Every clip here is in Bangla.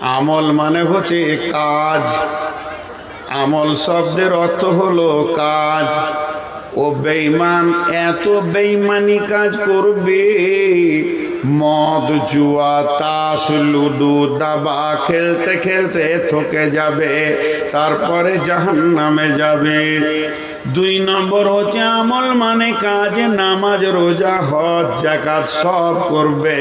আমল মানে হচ্ছে কাজ। আমল শব্দের অর্থ হলো কাজ। ও বেইমান এত বেইমানি কাজ করবে। মদ, জুয়া, তাস, লুডু, দাবা খেলতে খেলতে থকে যাবে, তারপরে জাহান্নামে যাবে। দুই নম্বর হচ্ছে আমল মানে কাজে, নামাজ, রোজা, হজ জাকাত সব করবে।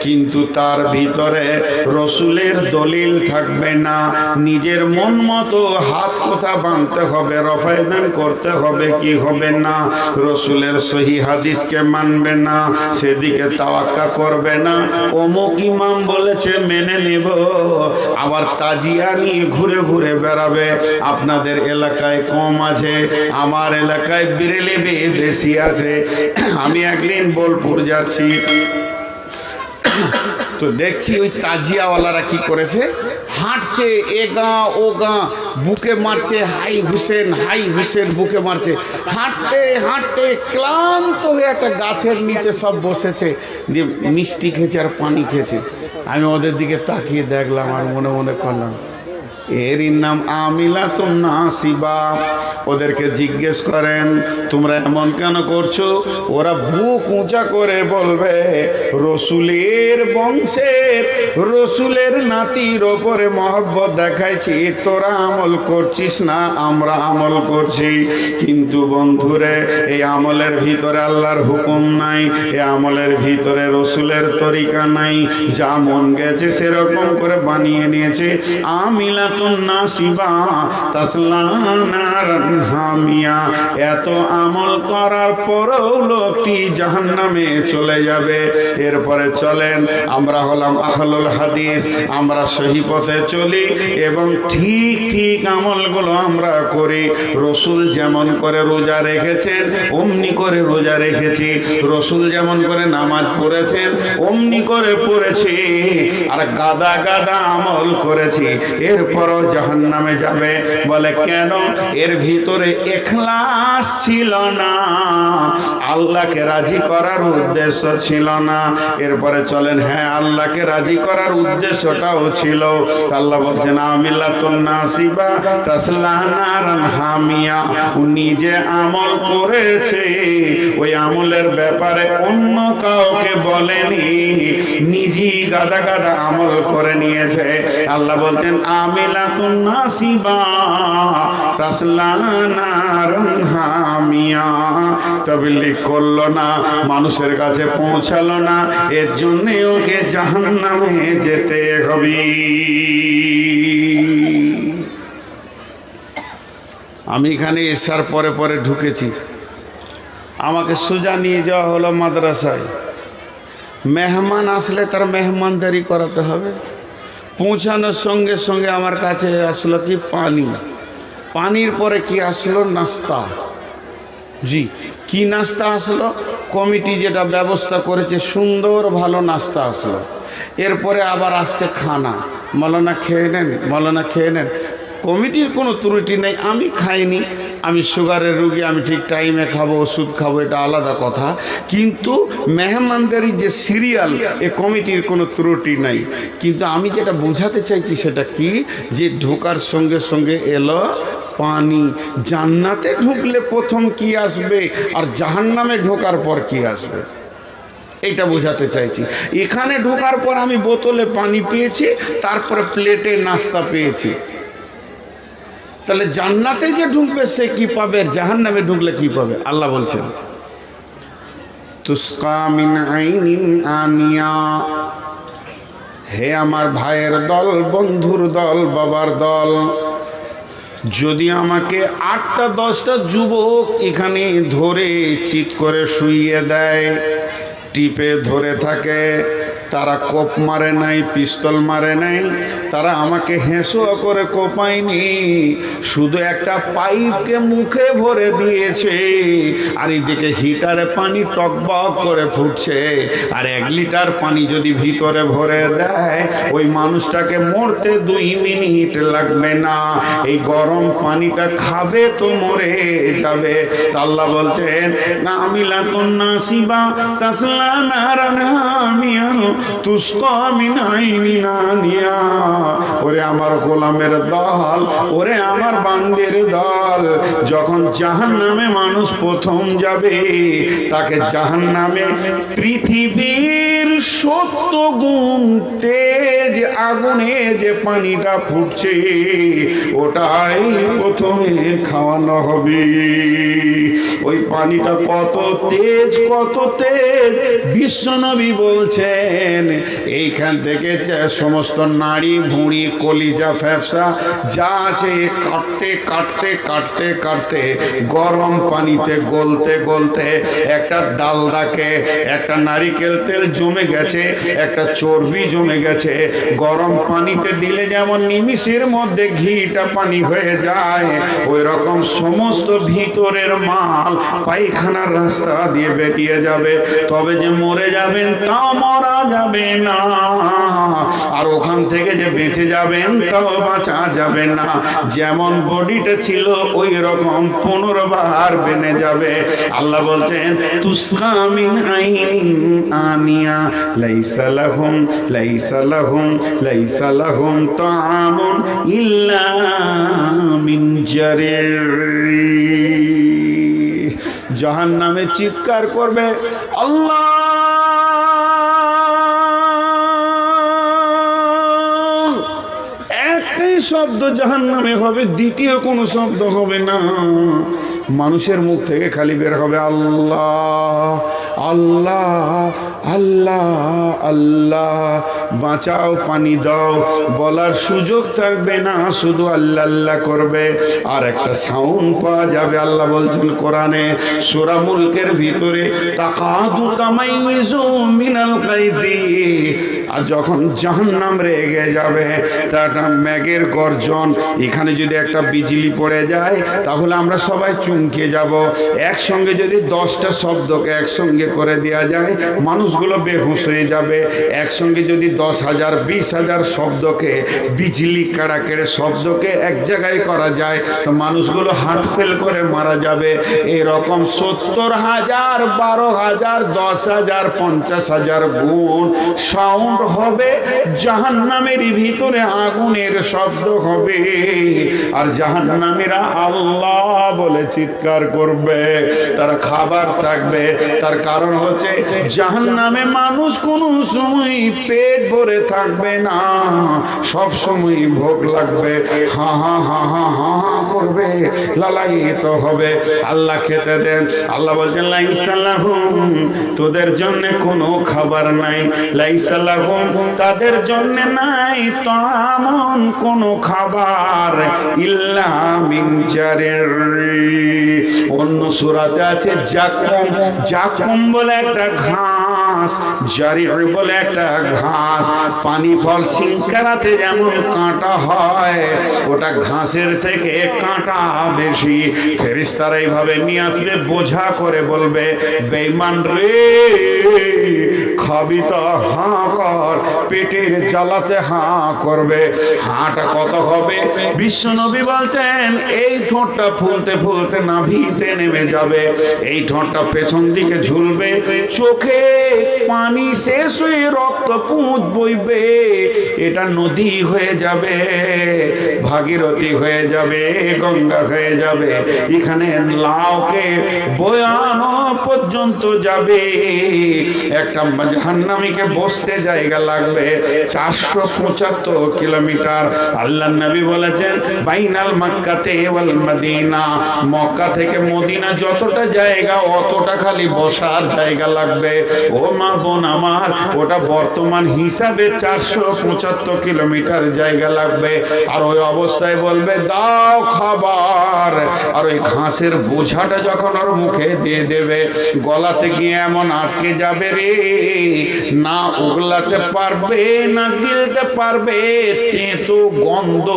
কিন্তু তার ভিতরে রসুলের দলিল থাকবে না। নিজের মন মতো হাত কোথা বাঁধতে হবে রফায়দান করতে হবে, কি হবে না? রসুলের সহি হাদিসকে মানবে না, সেদিকে তাওয়াক্কা করবে না। অমুক ইমাম বলেছে, মেনে নেব। আবার তাজিয়া নিয়ে ঘুরে ঘুরে বেড়াবে। আপনাদের এলাকায় কম আছে। আমার এলাকায় বিরেলিবি বেশি আছে। আমি একদিন বোলপুর যাচ্ছি। তো দেখছি ওই তাজিয়াওয়ালারা কি করেছে? হাঁটছে, এ গাঁ, ও গাঁ, বুকে মারছে, হাই হুসেন হাই হুসেন, বুকে মারছে। হাঁটতে হাঁটতে ক্লান্ত হয়ে একটা গাছের নিচে সব বসেছে। দিয়ে মিষ্টি খেয়েছে আর পানি খেয়েছে। আমি ওদের দিকে তাকিয়ে দেখলাম আর মনে মনে করলাম এরই নাম আমিলা তো নাসিবা। ওদেরকে জিজ্ঞেস করেন, তোমরা এমন কেন করছ? ওরা বুক উঁচা করে বলবে, রসুলের বংশের, রসুলের নাতির ওপরে মহব্বত দেখাইছি। তোরা আমল করছিস না, আমরা আমল করছি। কিন্তু বন্ধুরে, এই আমলের ভিতরে আল্লাহর হুকুম নাই, এই আমলের ভিতরে রসুলের তরিকা নাই। যা মন গেছে সেরকম করে বানিয়ে নিয়েছে। এত আমল করার পরেও লোকটি জাহান্নামে চলে যাবে। এরপরে চলেন, আমরা হলাম আহলুল হাদিস, আমরা সহি পথে চলি এবং ঠিক ঠিক আমলগুলো আমরা করি। রসুল যেমন করে রোজা রেখেছেন, অমনি করে রোজা রেখেছি। রসুল যেমন করে নামাজ পড়েছেন, অমনি করে পড়েছি। আর গাদা গাদা আমল করেছি। এরপরও জাহান নামে যাবে। বলে, কেন? এর ভিতরে এখলাস ছিল না। আল্লাহকে রাজি করার উদ্দেশ্য ছিল না। এরপরে চলেন হ্যাঁ আল্লাহকে রাজি করার উদ্দেশ্যটাও ছিল। আল্লাহ বলছেন তাসলানারান হামিয়া। ও নিজে আমল করেছে ওই আমলের ব্যাপারে অন্য কাউকে বলেনি, নিজেই গাদা গাদা আমল করে নিয়েছে। আল্লাহ বলছেন, আমিলাতুন নাসিবা তাসলানারান হামিয়া তবলিগ করল না, মানুষের কাছে পৌঁছালো না, এর জন্যে ওকে জাহান্নামে যেতে হবে। আমি এখানে এসার পরে পরে ঢুকেছি। আমাকে সোজা নিয়ে যাওয়া হলো মাদ্রাসায়। মেহমান আসলে তার মেহমানদারি করাতে হবে। পৌঁছানোর সঙ্গে সঙ্গে আমার কাছে আসলো কি পানি। পানির পরে কি আসলো নাস্তা। জি, কি নাস্তা আসলো? কমিটি যেটা ব্যবস্থা করেছে, সুন্দর ভালো নাস্তা আসলো। এরপরে আবার আসছে খানা। মলনা খেয়ে নেন, মলনা খেয়ে নেন। কমিটির কোনো ত্রুটি নেই, আমি খাইনি, আমি সুগারের রুগী, আমি ঠিক টাইমে খাব, ওষুধ খাব, এটা আলাদা কথা। কিন্তু মেহমানদারি যে সিরিয়াল এ কমিটির কোনো ত্রুটি নাই। কিন্তু আমি যেটা বোঝাতে চাইছি সেটা কি? যে ঢোকার সঙ্গে সঙ্গে এলো পানি। জান্নাতে ঢুকলে প্রথম কি আসবে? আর জাহান্নামে ঢোকার পর কি আসবে? এটা বোঝাতে চাইছি। এখানে ঢোকার পর আমি বোতলে পানি পেয়েছি, তারপরে প্লেটে নাস্তা পেয়েছি। তাহলে জান্নাতে যে ঢুকবে, সে কি পাবে? জাহান নামে ঢুকলে কি পাবে? আল্লাহ বলছেন হে আমার ভাইয়ের দল, বন্ধুর দল, বাবার দল, যদি আমাকে আটটা, দশটা যুবক এখানে ধরে, চিৎ করে শুইয়ে দেয়, টিপে ধরে থাকে তারা কোপ মারে নাই, পিস্তল মারে নাই, তারা আমাকে হেঁসো করে কোপায়নি। শুধু একটা পাইপকে মুখে ভরে দিয়েছে, আর এদিকে হিটারে পানি টকবক করে ফুটছে, আর এক লিটার পানি যদি ভিতরে ভরে দেয়, ওই মানুষটাকে মরতে দুই মিনিট লাগবে না। এই গরম পানিটা খাবে তো মরে যাবে। তা আল্লাহ বলছেন, না আমিলা কন্যা শিবা তাসলা নারানা আমিয়া ওরে আমার গোলামের দল, ওরে আমার বান্দের দল, যখন জাহান নামে মানুষ প্রথম যাবে, তাকে জাহান নামে পৃথিবীর সত্য গুণ, তেজ, আগুনে যে পানিটা ফুটছে, ওটাই প্রথমে খাওয়ানো হবে। ওই পানিটা কত তেজ কত তেজ বিশ্বনবী বলছেন এইখান থেকে সমস্ত নারী ভুঁড়ি, কলিজা, ফ্যাপসা যা আছে কাটতে কাটতে কাটতে কাটতে, গরম পানিতে গলতে গলতে একটা ডালদাকে, একটা নারিকেল তেল জমে গেছে, একটা চর্বি জমে গেছে, গরম পানিতে দিলে যেমন নিমিষের মধ্যে ঘিটা পানি হয়ে যায় ওই রকম সমস্ত ভিতরের মাল পায়খানার রাস্তা দিয়ে বেরিয়ে যাবে। তবে যে মরে যাবেন তা মরা যাবে না। আর ওখান থেকে যে বেঁচে যাবেন, তাও বাঁচা যাবে না। যেমন বডিটা ছিল, ওই রকম পুনর্বার বেনে যাবে। আল্লাহ বলছেন তুসকামিন আনিয়া, লাইসা লাহুম লাইসা লাহুম লাইসা লাহুম তাআমুন ইল্লা মিন জারির। জাহান্নামে চিৎকার করবে, আল্লাহ শব্দ জাহান নামে হবে, দ্বিতীয় কোনো শব্দ হবে না। মানুষের মুখ থেকে খালি বের হবে আল্লাহ আল্লাহ আল্লাহ আল্লাহ। বাঁচাও, পানি দাও, বলার সুযোগ থাকবে না, শুধু আল্লাহ আল্লাহ করবে। আর একটা সাউন্ড পাওয়া যাবে, আল্লাহ বলছেন কোরআনে, সোরা মুলকের ভিতরে তাকাদু তামাইজু মিনাল কাইদি আর যখন জাহান্নাম রেগে যাবে তাটা ম্যাগের গর্জন। এখানে যদি একটা বিজলি পড়ে যায়, তাহলে আমরা সবাই চমকে যাব। একসঙ্গে যদি দশটা শব্দকে একসঙ্গে করে দেওয়া যায়, মানুষগুলো বেহুশ হয়ে যাবে। একসঙ্গে যদি দশ হাজার, বিশ হাজার শব্দকে, বিজলি কাড়াকেড়ে শব্দকে এক জায়গায় করা যায়, তো মানুষগুলো হার্ট ফেল করে মারা যাবে। এরকম সত্তর হাজার, বারো হাজার, দশ হাজার, পঞ্চাশ হাজার গুণ সাউন্ড হবে, জাহান্নামের ভিতরে আগুনের শব্দ হবে। আর জাহান্নামীরা আল্লাহ বলে চিৎকার করবে, তার খাবার থাকবে। তার কারণ হচ্ছে, জাহান্নামে মানুষ কোনো সময় পেট ভরে থাকবে না, সব সময় ভোগ লাগবে। হা হা হা হা হা হা করবে, লালায়িত হবে। আল্লাহ খেতে দেন। আল্লাহ বলছেন লাইসাল্লাহুম তোদের জন্য কোনো খাবার নাই। তাদের জন্য নাই তেমন কোনো খাবার ইল্লা অন্য সুরাতে আছে জাকুম। জাকুম বলে একটা ঘাস জারি বলে একটা ঘাস। পানি, ফল, সিংকারাতে যেমন কাঁটা হয়, ওটা ঘাসের থেকে কাঁটা বেশি। ফেরিস্তারা এইভাবে নিয়ে আসবে, বোঝা করে বলবে বেইমান রে, খাবি তো হাঁ পেটের জ্বালাতে হাঁ করবে। হাঁটা কত হবে? বিশ্বনবী বলছেন, এই ঠোঁটটা ফুলতে ফুলতে নাভিতে নেমে যাবে। এই ঠোঁটটা পেছন দিকে ঝুলবে, চোখে পানি শেষ হয়ে রক্ত পুঁজ বইবে। এটা নদী হয়ে যাবে, ভাগীরথী হয়ে যাবে, গঙ্গা হয়ে যাবে। এখানে লাউকে বয়ানো পর্যন্ত যাবে। একটা জাহান্নামীকে বসতে জায়গা লাগবে। চারশো পঁচাত্তর কিলোমিটার। আল্লাহ নবী বলেছেন, বাইনাল মক্কাতে ওয়াল মদিনা। মক্কা থেকে মদিনা যতটা জায়গা, অতটা খালি বসার জায়গা লাগবে। ও মা বোন আমার, ওটা বর্তমান হিসাবে চারশো পঁচাত্তর কিলোমিটার জায়গা লাগবে। আর ওই অবস্থায় বলবে, দাও খাবার। আর ওই ঘাসের বোঝাটা যখন ওর মুখে দিয়ে দেবে, গলাতে গিয়ে এমন আটকে যাবে রে। না পারবে না গিলতে পারবে তেঁতো গন্ধ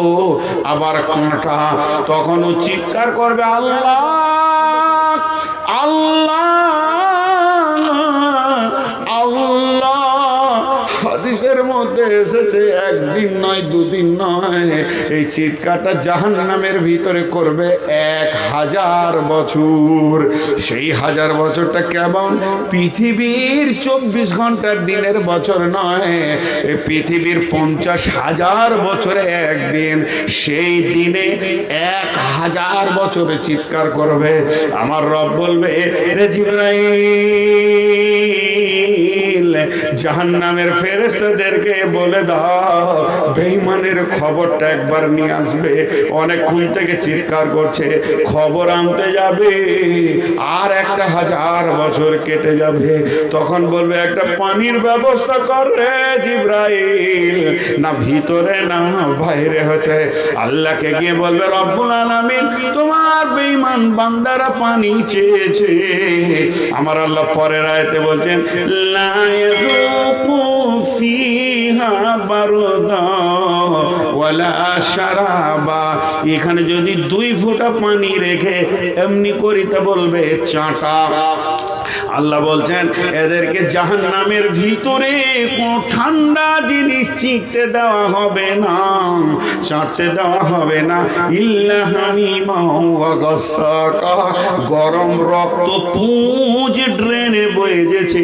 আবার কাঁটা। তখনও চিৎকার করবে আল্লাহ আল্লাহ। হাদিসের মধ্যে এসেছে, একদিন নয়, দুদিন নয়। এই চিৎকারটা জাহান নামের ভিতরে করবে এক হাজার বছর। সেই হাজার বছরটা কেমন? পৃথিবীর চব্বিশ ঘণ্টার দিনের বছর নয়। এই পৃথিবীর পঞ্চাশ হাজার বছরে একদিন, সেই দিনে এক হাজার বছরে চিৎকার করবে। আমার রব বলবে, রে জাহান্নামের ফেরেস্তাদেরকে বলে দাও, বেঈমানের খবরটা একবার নিয়ে আসবে। অনেকক্ষণ থেকে চিৎকার করছে, খবর আনতে যাবে, আর একটা হাজার বছর কেটে যাবে। তখন বলবে, একটা পানির ব্যবস্থা কর জিব্রাইল। না, ভিতরে না, বাইরে হচ্ছে। আল্লাহকে গিয়ে বলবে, রব্বুল আলামিন, তোমার বেঈমান বান্দারা পানি চেয়েছে। আমার আল্লাহ পরের আয়তে বলছেন, লা এখানে যদি দুই ফোঁটা পানি রেখে এমনি করিতে বলবে চাটা। আল্লাহ বলছেন এদেরকে জাহান নামের ভিতরে কোনো ঠান্ডা জিনিস চিকতে দেওয়া হবে না চাটতে দেওয়া হবে না। ইল্লাহানি গরম রক্ত পুঁজ ড্রেনে বয়ে গেছে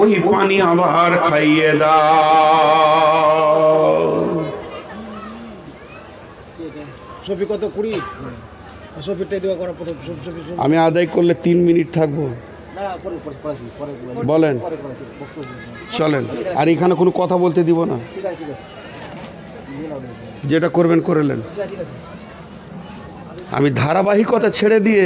ওই পানি আবার খাইয়ে দাও। সফি কত কুড়ি? আমি আদায় করলে তিন মিনিট থাকব। বলেন। চলেন। আর এখানে কোনো কথা বলতে দিব না। যেটা করবেন করলেন আমি ধারাবাহিকতা ছেড়ে দিয়ে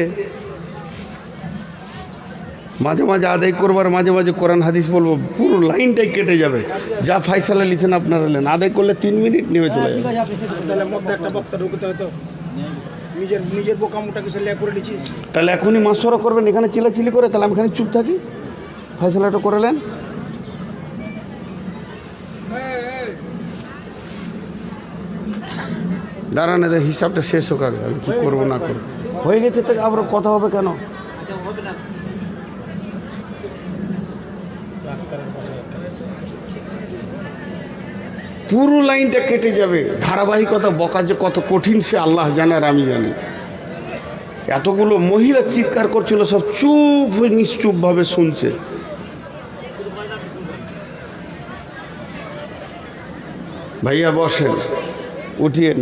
মাঝে মাঝে আদায় করবার মাঝে মাঝে কোরআন, হাদিস বলব, পুরো লাইনটাই কেটে যাবে। যা ফাইসালা লিখেন আপনারা নেন। আদায় করলে তিন মিনিট নেমে চলে যাবে। তাহলে নিজের নিজের বোকামোটাকে সে লেয়া করে নিচ্ছিস? তাহলে এখনই মাসরা করবেন এখানে চিলাচিলি করে তাহলে আমি এখানে চুপ থাকি? ফয়সলাটা করে নেন। দাঁড়ান হিসাবটা শেষ হোক আগে আমি কী করব না করব? হয়ে গেছে তো আবার কথা হবে কেন? পুরো লাইনটা কেটে যাবে। ধারাবাহিকতা বকা যে কত কঠিন সে আল্লাহ জানে আর আমি জানি। এতগুলো মহিলা চিৎকার করছিল, সব চুপ হয়ে নিশ্চুপভাবে শুনছে। ভাইয়া বসেন উঠিয়েন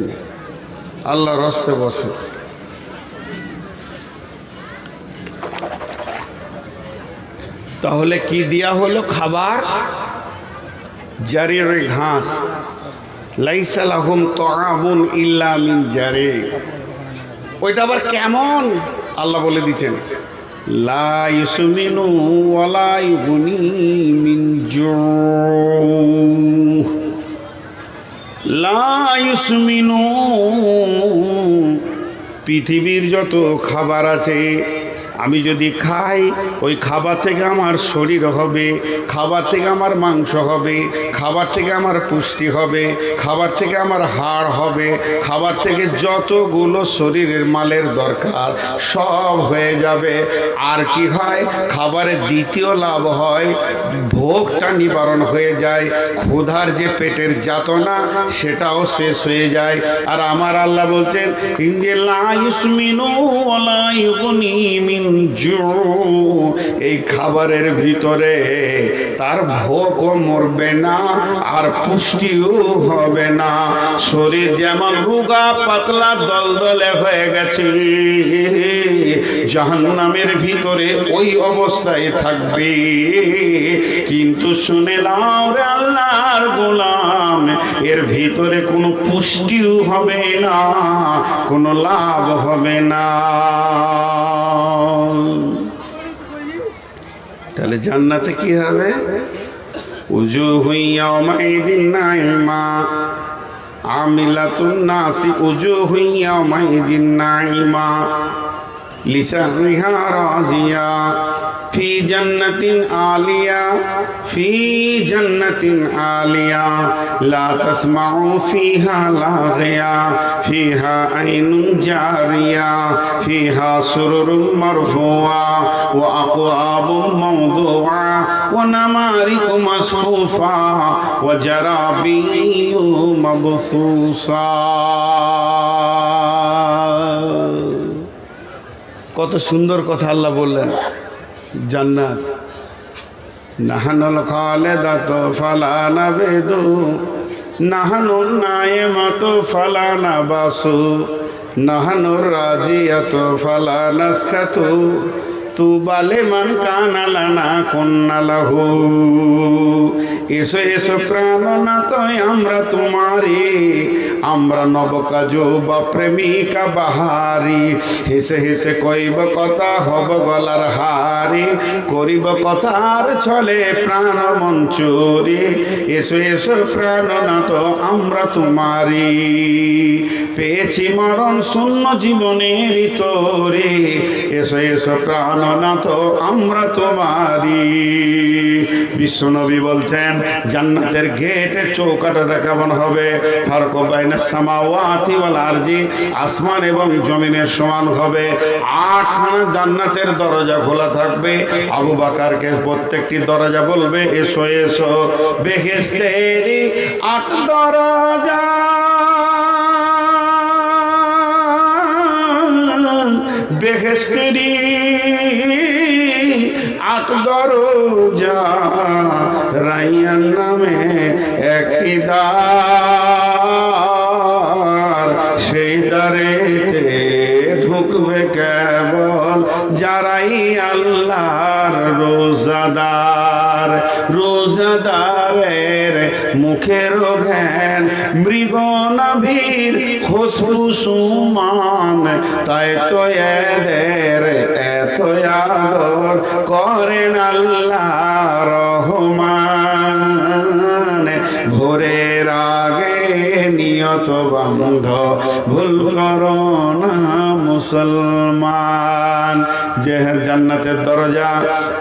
আল্লাহ রস্তে বসেন। তাহলে কি দেয়া হলো খাবার? জারির ঘাস। লাইসালাহুম তআমুন ইল্লা মিন জারে। ওইটা আবার কেমন? আল্লাহ বলে দিচ্ছেন মিন পৃথিবীর যত খাবার আছে আমি যদি খাই, ওই খাবার থেকে আমার শরীর হবে, খাবার থেকে আমার মাংস হবে, খাবার থেকে আমার পুষ্টি হবে, খাবার থেকে আমার হাড় হবে, খাবার থেকে যতগুলো শরীরের মালের দরকার সব হয়ে যাবে। আর কি হয়? খাবারের দ্বিতীয় লাভ হয়, ভোগটা নিবারণ হয়ে যায়, ক্ষুধার যে পেটের যাতনা সেটাও শেষ হয়ে যায়। আর আমার আল্লাহ বলছেন ইংজে লাইসমিনু মিন এই খাবারের ভিতরে তার ভোগও মরবে না, আর পুষ্টিও হবে না। শরীর যেমন রুগা, পাতলা, দলদলে হয়ে গেছে। জাহান্নামের ভিতরে ওই অবস্থায় থাকবে। কিন্তু শুনে আল্লাহর গোলাম, এর ভিতরে কোনো পুষ্টিও হবে না, কোনো লাভ হবে না। তাহলে জান্নাতে কি হবে? উজু হইয়া মাইদিন নাইমা আমিলাতুন নাসি উজু হইয়া মাইদিন নাইমা ফি জান্নাতিন আলিয়া, ফি জান্নাতিন আলিয়া, লা তাসমাউ ফিহা লাগিয়া ফিহা আইনুন জারিয়া, ফিহা সুরুরুম মারফুয়া, ওয়া আকওয়াবুম মাওদুআ ওয়া নামারিকু মাসফুফা ওয়া জারাবিউ মাবসুসা। কত সুন্দর কথা আল্লাহ বললেন। জান্নাত। নাহানুল খালেদাত ফালানা বেদু। নাহানুল নায়েমাত ফালানা বাসু। নাহানুর রাজিয়াত ফালানাসখাতু। তু বালে মান কানালানা কন্নালাহু এসো এসো প্রাণনাথ আমরা তোমারে, আমরা নবকাজু বা প্রেমিকা বাহারি। হেসে হেসে কইব কথা, হব গলার হারি। করিব কথার ছলে প্রাণ মঞ্চুরি। এসো এসো প্রাণনাথ আমরা তোমারি। পেয়েছি মরণ শূন্য জীবনের তোরে। এসো এসো প্রাণনাথ আমরা তোমারি বিশ্বনবী বলছেন, জান্নাতের গেটে চৌকাটা কেমন হবে। ফারক বাইনা সামাওয়াতি ওয়াল আরজি, আসমান এবং জমিনের সমান হবে। আটখানা জান্নাতের দরজা খোলা থাকবে। আবু বাকারকে প্রত্যেকটি দরজা বলবে, এসো এসো বেহেস্তেরি আট দরজা। বেহেস্তেরি আট দরজা রাইয়ান নামে একটি দ্বার। সেই দ্বারেতে ঢুকবে কেবল যারাই আল্লাহর রোজাদার। রোজাদারের মুখের ঘ্যান, মৃগ নাভির খুশবু সুমান। তাই তো এদের এত আদর করেন আল্লাহ রহমান। ভোরের আগে নিয়ত বন্ধ, ভুল করো না মুসলমান। যে জান্নাতের দরজা।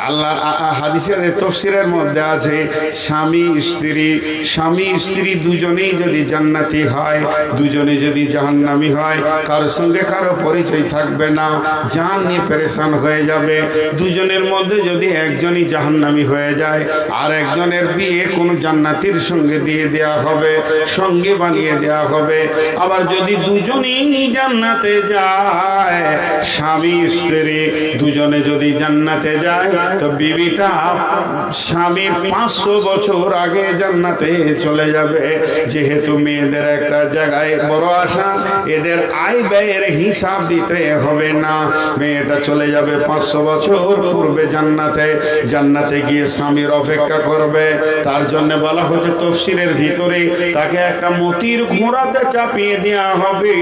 আল্লাহ হাদিসের তফসিরের মধ্যে আছে, স্বামী, স্ত্রী স্বামী, স্ত্রী দুজনেই যদি জান্নাতি হয়, দুজনে যদি জাহান্নামি হয় কারোর সঙ্গে কারও পরিচয় থাকবে না, জান নিয়ে পেরেশান হয়ে যাবে। দুজনের মধ্যে যদি একজনই জাহান্নামি হয়ে যায়, আর একজনের বিয়ে কোনো জান্নাতির সঙ্গে দিয়ে দেয়া হবে, সঙ্গে বানিয়ে দেয়া হবে। আবার যদি দুজনেই জান্নাতে যায়, স্বামী, স্ত্রী দুজনে যদি জান্নাতে যায়, তো বিবিটা স্বামীর পাঁচশো বছর আগে জান্নাতে চলে যাবে। যেহেতু মেয়েদের একটা জায়গায় বড় আশা, এদের আয় ব্যয়ের হিসাব দিতে হবে না। মেয়েটা চলে যাবে পাঁচশো বছর পূর্বে জান্নাতে। জান্নাতে গিয়ে স্বামীর অপেক্ষা করবে। তার জন্য বলা হচ্ছে তফসিরের ভিতরে তাকে একটা মতির ঘোড়াতে চাপিয়ে দেওয়া হবে।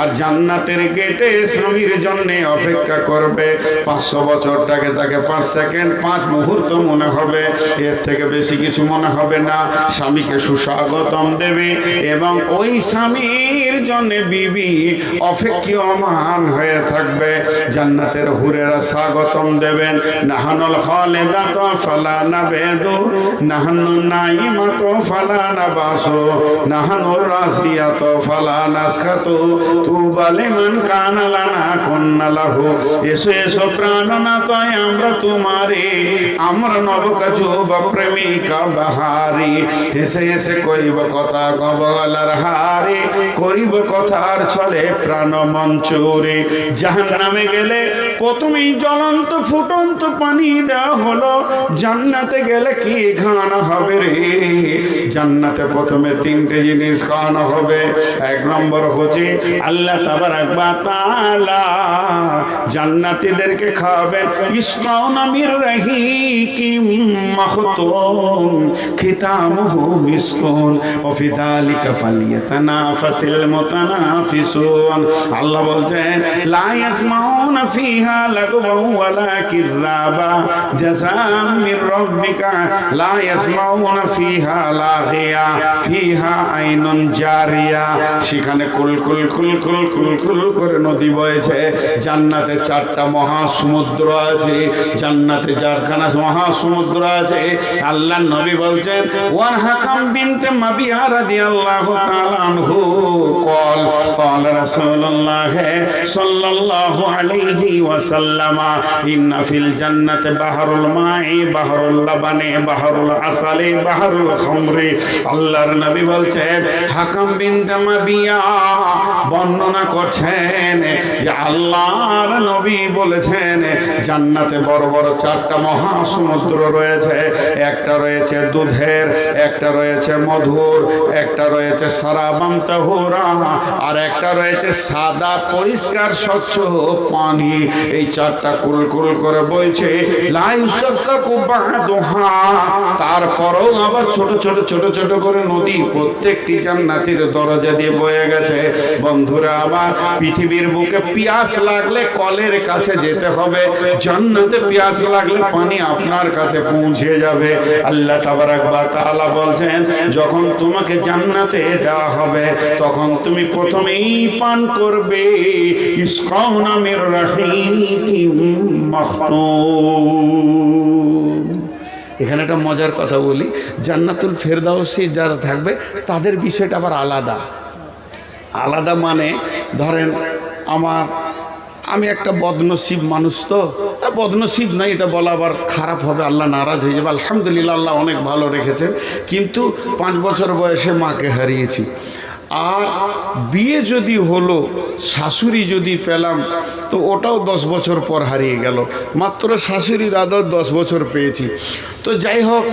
আর জান্নাতের গেটে স্বামীর জন্য অপেক্ষা করবে। পাঁচশো বছরটাকে তাকে পাঁচ সেকেন্ড পাঁচ মুহূর্ত মনে হবে। এর থেকে বেশি কিছু মনে হবে না। স্বামীকে সুস্বাগতম দেবে এবং ওই স্বামীর জন্য বিবি অপেক্ষমান হয়ে থাকবে। জান্নাতের হুরেরা স্বাগতম দেবেন। নাহানুল খালেদাত ফালা না বেদু নাহানু নাইমাত ফালা না বাসো নাহানুর রাজিয়াত ফালা নাসখাতু তু বালিমান কানালানা কন্নালাহু এসো এসো প্রাণনাথ আমরা তোমারে। আমরা নবকাজু বা প্রেমিকা বাহারি। হেসে হেসে করিব কথা গবলার হারে। করিব কথার ছলে প্রাণ মঞ্চুরে। জাহান নামে গেলে প্রথমেই জ্বলন্ত ফুটন্ত পানি দেওয়া হলো। জান্নাতে গেলে কি খাওয়ানো হবে রে? জান্নাতে প্রথমে তিনটে জিনিস খাওয়ানো হবে। এক নম্বর হচ্ছে আল্লাহ তাবার একবার তালা জান্নাতিদেরকে খাওয়াবেন। ইসকাউনা মির রাহিকিম মাখতুম, খিতামুহু মিসকুন। ওয়া ফি যালিকা ফালিয়াতানাফাসিল মুতানাফিসুন। আল্লাহ বলছেন, লা ইয়াসমাউনা ফিহা লাগবাউ ওয়ালা কিরাবা জাযাম মির রাব্বিকা, লা ইয়াসমাউনা ফিহা লাগিয়া, ফিহা আইনুন জারিয়া। সেখানে কুল কুল কুল কুলকুল কুলকুল করে নদী বয়েছে। জান্নাতে চারটা মহাসমুদ্র আছে। জান্নাতে চারখানা মহাসমুদ্র আছে। আল্লাহ নবী বলছেন, ওয়ান হাকাম বিনতে মাবিয়া রাদিয়াল্লাহু তাআলা আনহু। কল কল রাসূলুল্লাহ সাল্লাল্লাহু আলাইহি ওয়াসাল্লাম, ইন্না ফিল জান্নাতে বাহরুল মাই, বাহরুল লাবানে, বাহরুল আসালে, বাহরুল খামরে। আল্লাহর নবী বলছেন, হাকাম বিনতে মাবিয়া বর্ণনা করছেন যে আল্লাহর নবী বলেছেন, জান্নাতে বড় বড় চারটা মহাসমুদ্র রয়েছে। একটা রয়েছে দুধের, একটা রয়েছে মধুর, একটা রয়েছে সারাবাম তাহুরা আর একটা রয়েছে সাদা পরিষ্কার স্বচ্ছ পানি। এই চারটা কুল কুল করে বইছে তারপরেও আবার ছোট ছোট ছোট ছোট করে নদী প্রত্যেকটি জান্নাতের দরজা দিয়ে বয়ে গেছে বন্ধুরা, আমার পৃথিবীর বুকে পিয়াস লাগলে কলের কাছে যেতে হবে। জান্নাতে পিয়াস লাগলে পানি আপনার কাছে পৌঁছে যাবে। আল্লাহ তাবারাক বা তাআলা বলছেন, যখন তোমাকে জান্নাতে দেওয়া হবে, তখন তুমি প্রথমেই পান করবে ইসকাউ নামের রাহিকিম মাখতুম। এখানে একটা মজার কথা বলি, জান্নাতুল ফেরদাউসি যারা থাকবে, তাদের বিষয়টা আবার আলাদা। আলাদা মানে ধরেন আমার, আমি একটা বদনসিব মানুষ তো বদনসিব নাই, এটা বলা আবার খারাপ হবে, আল্লাহ নারাজ হয়ে যাবে, আলহামদুলিল্লাহ আল্লাহ অনেক ভালো রেখেছেন, কিন্তু পাঁচ বছর বয়সে মাকে হারিয়েছি। আর বিয়ে যদি হলো, শাশুড়ি যদি পেলাম, তো ওটাও দশ বছর পর হারিয়ে গেল, মাত্র শাশুড়ির আদর দশ বছর পেয়েছি। তো যাই হোক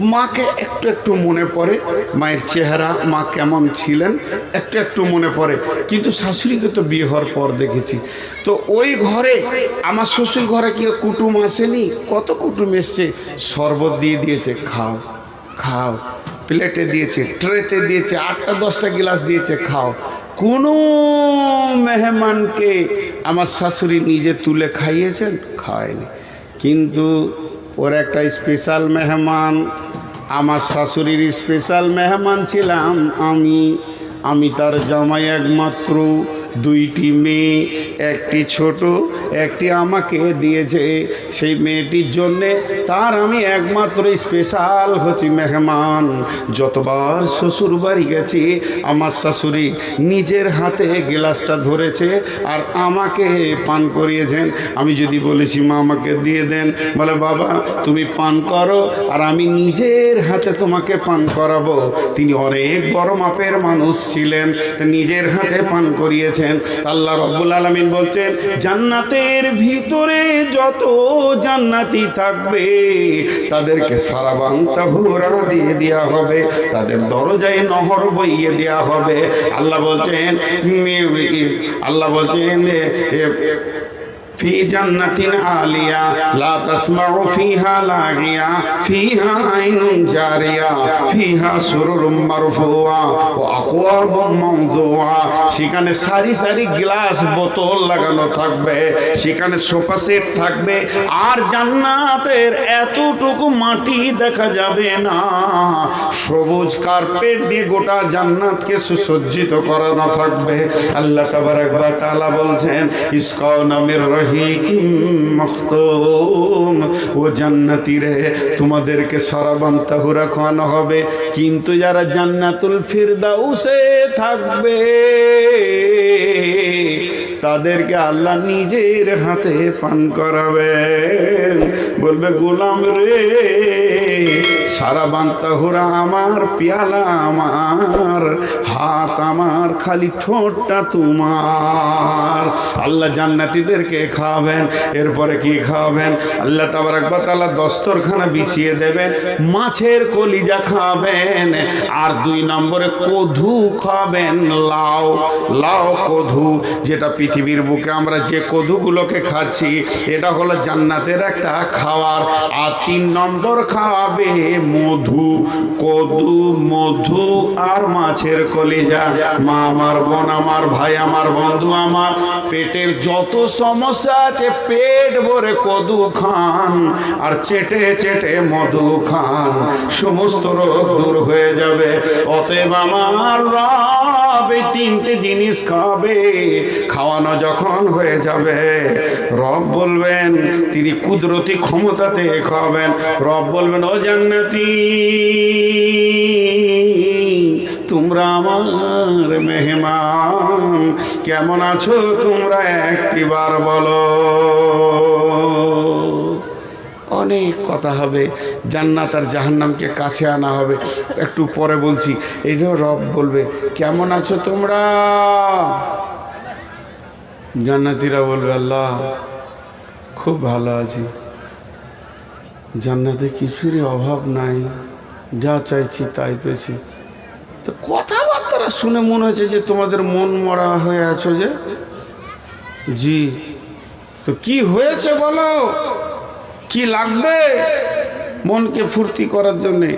মাকে একটু একটু মনে পড়ে, মায়ের চেহারা, মা কেমন ছিলেন, একটু একটু মনে পড়ে। কিন্তু শাশুড়িকে তো বিয়ে হওয়ার পর দেখেছি। তো ওই ঘরে, আমার শ্বশুর ঘরে কি কুটুম আসেনি? কত কুটুম এসছে? শরবত দিয়ে দিয়েছে, খাও খাও। প্লেটে দিয়েছে, ট্রেতে দিয়েছে, আটটা, দশটা গ্লাস দিয়েছে, খাও। কোনো মেহমানকে আমার শাশুড়ি নিজে তুলে খাইয়েছেন? খাওয়ায়নি কিন্তু ওর একটা স্পেশাল মেহমান আমার শাশুড়ির স্পেশাল মেহমান ছিলাম আমি। আমি তার জামাই একমাত্র। দুইটি মেয়ে, একটি ছোট, একটি আমাকে দিয়েছে সেই মেয়েটির জন্যে। তার আমি একমাত্র স্পেশাল হচ্ছি মেহমান। যতবার শ্বশুর বাড়ি গেছি, আমার শাশুড়ি নিজের হাতে গ্লাসটা ধরেছে আর আমাকে পান করিয়েছেন। আমি যদি বলেছি, মা, আমাকে দিয়ে দেন। বলে, বাবা, তুমি পান করো আর আমি নিজের হাতে তোমাকে পান করাবো। তিনি অনেক বড় মাপের মানুষ ছিলেন, নিজের হাতে পান করিয়েছেন আল্লাহ রব্বুল আলমিন বলছেন, জান্নাতের ভিতরে যত জান্নাতি থাকবে, তাদেরকে সারা বাংতা ভোরা দিয়ে দেওয়া হবে, তাদের দরজায় নহর বইয়ে দেওয়া হবে। আল্লাহ বলছেন আল্লাহ বলছেন في جنة عالية لا تسمع فيها لاغية فيها عين جارية فيها سرر مرفوعة وأكواب موضوعة সেখানে সারি সারি গ্লাস বোতল লাগানো থাকবে সেখানে সোফা সেট থাকবে আর জান্নাতের এতটুকু মাটি দেখা যাবে না সবুজ কার্পেট দিয়ে গোটা জান্নাতকে সুসজ্জিত করানো থাকবে আল্লাহ তাবারাক ওয়া তাআলা বলছেন ইসকাও নামের রহিকিম মখতুম। ও জান্নাতি রে, তোমাদেরকে সরাবান তাহুরা খাওয়ানো হবে। কিন্তু যারা জান্নাতুল ফিরদাউসে থাকবে তাদেরকে আল্লাহ নিজের হাতে পান করাবেন বলবে, গোলাম রে, সারা বান্তাহুরা আমার, পেয়ালা আমার, হাত আমার, খালি ঠোঁটটা তোমার। আল্লাহ জান্নাতিদেরকে খাওয়াবেন, এরপরে কি খাওয়াবেন? আল্লাহ তাবার একবার তাল্লাহ দস্তরখানা বিছিয়ে দেবেন, মাছের কলিজা খাবেন আর দুই নম্বরে কধু খাবেন লাউ লাউ কধু, যেটা পৃথিবীর বুকে আমরা যে কধুগুলোকে খাচ্ছি, এটা হলো জান্নাতের একটা খাওয়ার। আর তিন নম্বর খাওয়াবে মধু, কদু, মধু আর মাছের কলি কলিজা। মা আমার বোন আমার, ভাই আমার, বন্ধু আমার, পেটের যত সমস্যা আছে, পেট ভরে কদু খান। আর চেটে চেটে মধু খান। সমস্ত রোগ দূর হয়ে যাবে। অতএব আমার তিনটে জিনিস খাবে। খাওয়ানো যখন হয়ে যাবে, রব বলবেন, তিনি কুদরতি ক্ষমতাতে খাবেন রব বলবেন, ও জান্নাতি, তোমরা আমার মেহমান। কেমন আছো তোমরা একটিবার বলো। অনেক কথা হবে। জান্নাত আর জাহান্নামকে কাছে আনা হবে। একটু পরে বলছি, এই রব বলবে, কেমন আছো তোমরা? জান্নাতিরা বলবে, আল্লাহ, খুব ভালো আছি। জান্নাতে কিছুরই অভাব নাই, যা চাইছি তাই পেয়েছি। তো কথাবার্তা শুনে মনে হচ্ছে যে তোমাদের মন মরা হয়ে আছো যে, জি, তো কি হয়েছে বলো? কি লাগবে মনকে ফুর্তি করার জন্যে?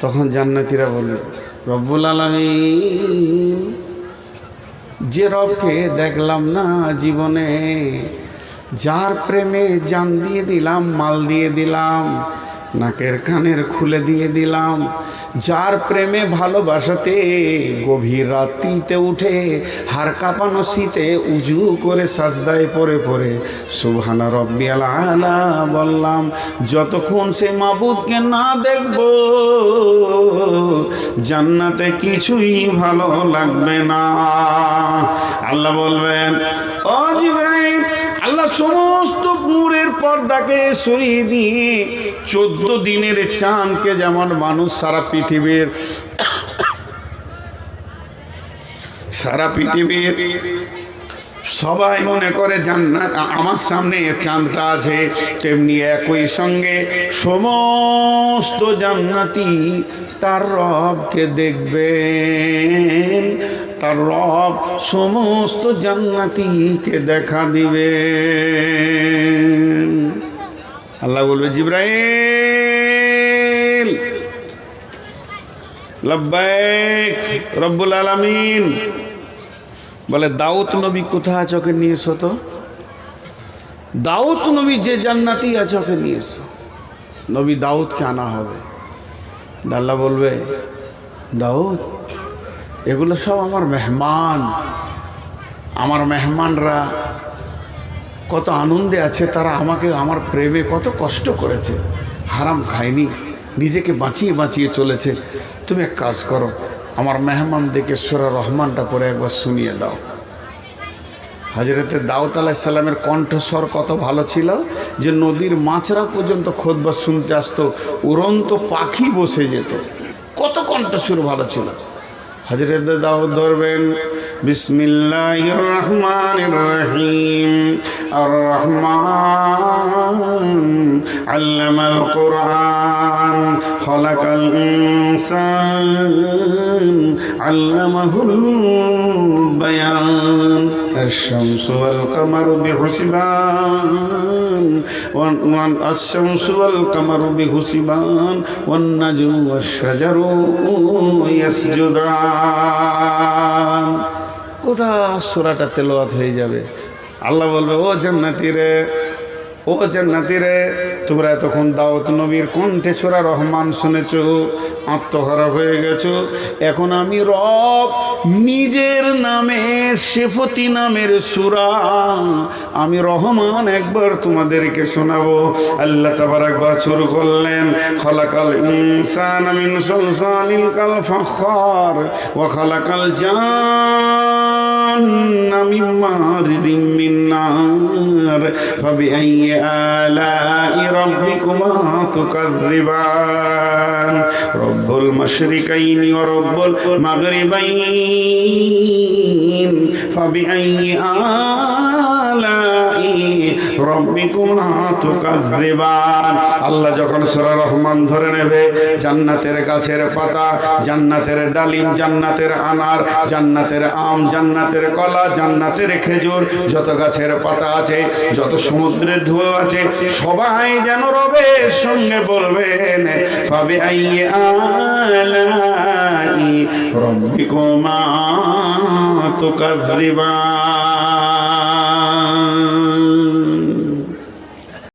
তখন জান্নাতিরা বলবে, রব্বুল আলমিন যে রবকে দেখলাম না জীবনে যার প্রেমে জান দিয়ে দিলাম মাল দিয়ে দিলাম নাকের কানের খুলে দিয়ে দিলাম। যার প্রেমে ভালোবাসাতে গভীর রাত্রিতে উঠে হার কাঁপানো শীতে উজু করে সাজদায় পরে পরে সুবহানা রব্বি আলা বললাম, যতক্ষণ সে মাবুদকে না দেখব, জান্নাতে কিছুই ভালো লাগবে না। আল্লাহ বলবেন, ও আল্লাহ সমস্ত পুরের পর্দাকে সরিয়ে দিয়ে চোদ্দ দিনের চাঁদকে যেমন মানুষ সারা পৃথিবীর সারা পৃথিবীর সবাই মনে করে জান্নাত আমার সামনে চাঁদটা আছে, তেমনি একই সঙ্গে সমস্ত জান্নাতি তার রবকে দেখবেন, তার রব সমস্ত জান্নাতিকে দেখা দিবেন। আল্লাহ বলবে, জিব্রাইল লব্বাইক রব্বুল আলামিন। বলে, দাউদ নবী কোথায় আছে ওকে নিয়ে এসো তো? দাউদ নবী যে জান্নাতি আছে ওকে নিয়ে এসো। নবী দাউদকে আনা হবে। আল্লাহ বলবে, দাউদ, এগুলো সব আমার মেহমান। আমার মেহমানরা কত আনন্দে আছে, তারা আমাকে, আমার প্রেমে কত কষ্ট করেছে। হারাম খায়নি, নিজেকে বাঁচিয়ে বাঁচিয়ে চলেছে। তুমি এক কাজ করো আমার মেহমানদেরকে সোরা রহমানটা পরে একবার শুনিয়ে দাও। হাজরতে দাউদ আলাহ সাল্লামের কণ্ঠস্বর কত ভালো ছিল যে নদীর মাছরা পর্যন্ত খোদবা শুনতে আসতো, উড়ন্ত পাখি বসে যেত। কত কণ্ঠস্বর ভালো ছিল। হজরত দাউদ ধরবেন বিসমিল্লাহ রহমান রহিম, আর রহমান আল্লামাল কোরআন খলাকাল ইনসান আল্লামাহুল বায়ান الشمس والقمر بحسبان وال- وال- الشمس والقمر بحسبان والنجم والشجر يسجدان গোটা সুরাটা তেলোয়াত হয়ে যাবে আল্লাহ বলবে ও জান্নাতি রে ও জান্নাতি রে তোমরা তখন দাওয়াত নবীর কণ্ঠে সুরা রহমান শুনেছ, আত্মহারা হয়ে গেছ। এখন আমি রব নিজের নামের শেফতি নামের সুরা, আমি রহমান একবার তোমাদেরকে শোনাবো। আল্লাহ তাবার একবার শুরু করলেন, খলাকাল ইনসান মিন সলসালিল কাল ফখর ও খালাকাল জান جهنم مارد من نار فبأي آلاء ربكما تكذبان رب المشرقين ورب المغربين فبأي آلاء আল্লাহ যখন সূরা রহমান ধরে নেবে, জান্নাতের গাছের পাতা, জান্নাতের ডালিম, জান্নাতের আনার, জান্নাতের আম, জান্নাতের কলা, জান্নাতের খেজুর, যত গাছের পাতা আছে, যত সমুদ্রের ঢেউ আছে, সবাই যেন রবের সঙ্গে বলবেন, ফাবে আইয়ে আলাই রব্বিকুমা তুকাজ্জিবান